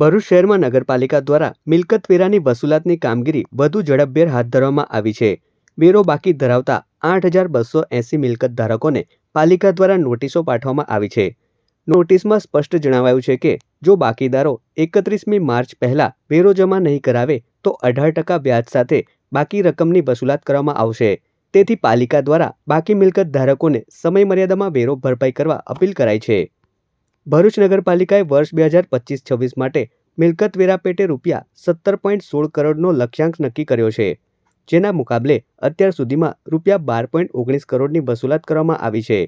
ભરૂચ શહેરમાં નગરપાલિકા દ્વારા મિલકત વેરાની વસૂલાતની કામગીરી વધુ ઝડપભેર હાથ ધરવામાં આવી છે. વેરો બાકી ધરાવતા આઠ હજાર બસો એંસી મિલકત ધારકોને પાલિકા દ્વારા નોટિસો પાઠવવામાં આવી છે. નોટિસમાં સ્પષ્ટ જણાવાયું છે કે, જો બાકીદારો એકત્રીસમી માર્ચ પહેલાં વેરો જમા નહીં કરાવે, તો અઢાર ટકા વ્યાજ સાથે બાકી રકમની વસૂલાત કરવામાં આવશે. તેથી પાલિકા દ્વારા બાકી મિલકત ધારકોને સમયમર્યાદામાં વેરો ભરપાઈ કરવા અપીલ કરાઈ છે. ભરૂચ નગરપાલિકાએ વર્ષ બે હજાર પચીસ છવ્વીસ માટે મિલકત વેરા પેટે રૂપિયા સત્તર પોઈન્ટ સોળ કરોડનો લક્ષ્યાંક નક્કી કર્યો છે, જેના મુકાબલે અત્યાર સુધીમાં રૂપિયા બાર પોઈન્ટ ઓગણીસ કરોડની વસૂલાત કરવામાં આવી છે,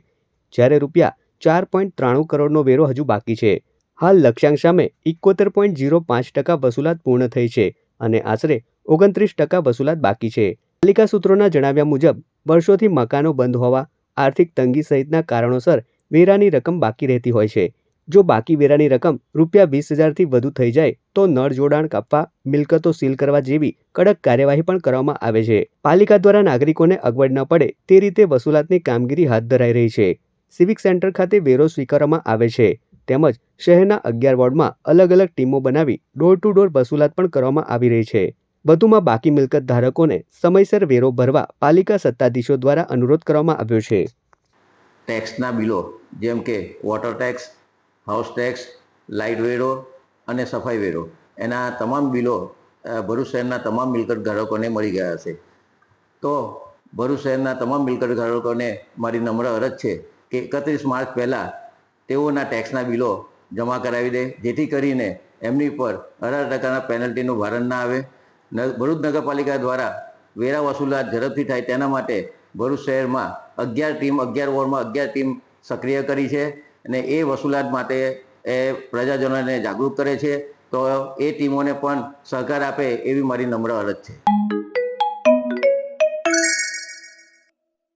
જ્યારે રૂપિયા ચાર પોઈન્ટ ત્રાણું કરોડનો વેરો હજુ બાકી છે. હાલ લક્ષ્યાંક સામે ઇકોતેર પોઈન્ટ ઝીરો પાંચ ટકા વસૂલાત પૂર્ણ થઈ છે અને આશરે ઓગણત્રીસ ટકા વસૂલાત બાકી છે. પાલિકા સૂત્રોના જણાવ્યા મુજબ, વર્ષોથી મકાનો બંધ હોવા, આર્થિક તંગી સહિતના કારણોસર વેરાની રકમ બાકી રહેતી હોય છે જો બાકી વેરાની રકમ રૂપિયા વીસ હજારથી વધુ થઈ જાય, તો નળ જોડાણ કાપવા, મિલકતો સીલ કરવા જેવી કડક કાર્યવાહી પણ કરવામાં આવે છે. પાલિકા દ્વારા નાગરિકોને અગવડ ન પડે તે રીતે વસૂલાતની કામગીરી હાથ ધરાઈ રહી છે. સિવિક સેન્ટર ખાતે વેરો સ્વીકારવામાં આવે છે. તેમજ શહેરના અગિયાર વોર્ડમાં અલગ અલગ ટીમો બનાવી ડોર ટુ ડોર વસૂલાત પણ કરવામાં આવી રહી છે. વધુમાં બાકી મિલકત ધારકોને સમયસર વેરો ભરવા પાલિકા સત્તાધીશો દ્વારા અનુરોધ કરવામાં આવ્યો છે. ટેક્સના બિલો, જેમ કે water tax house tax, light વેરો અને સફાઈ વેરો. એના તમામ બિલો ભરૂચ શહેરના તમામ મિલકત ધારકોને મળી ગયા છે તો ભરૂચ શહેરના તમામ મિલકત ધારકોને મારી નમ્ર અરજ છે કે એકત્રીસ માર્ચ પહેલાં તેઓના ટેક્સના બિલો જમા કરાવી દે, જેથી કરીને એમની પર અઢાર ટકાના પેનલ્ટીનું ભારણ ના આવે. ભરૂચ નગરપાલિકા દ્વારા વેરા વસૂલાત ઝડપથી થાય તેના માટે ભરૂચ શહેરમાં અગિયાર ટીમ, અગિયાર વોર્ડમાં અગિયાર ટીમ સક્રિય કરી છે. અને એ વસૂલાત માટે એ પ્રજાજનોને જાગૃત કરે છે. તો એ ટીમોને પણ સહકાર આપે એવી મારી નમ્ર અરજ છે.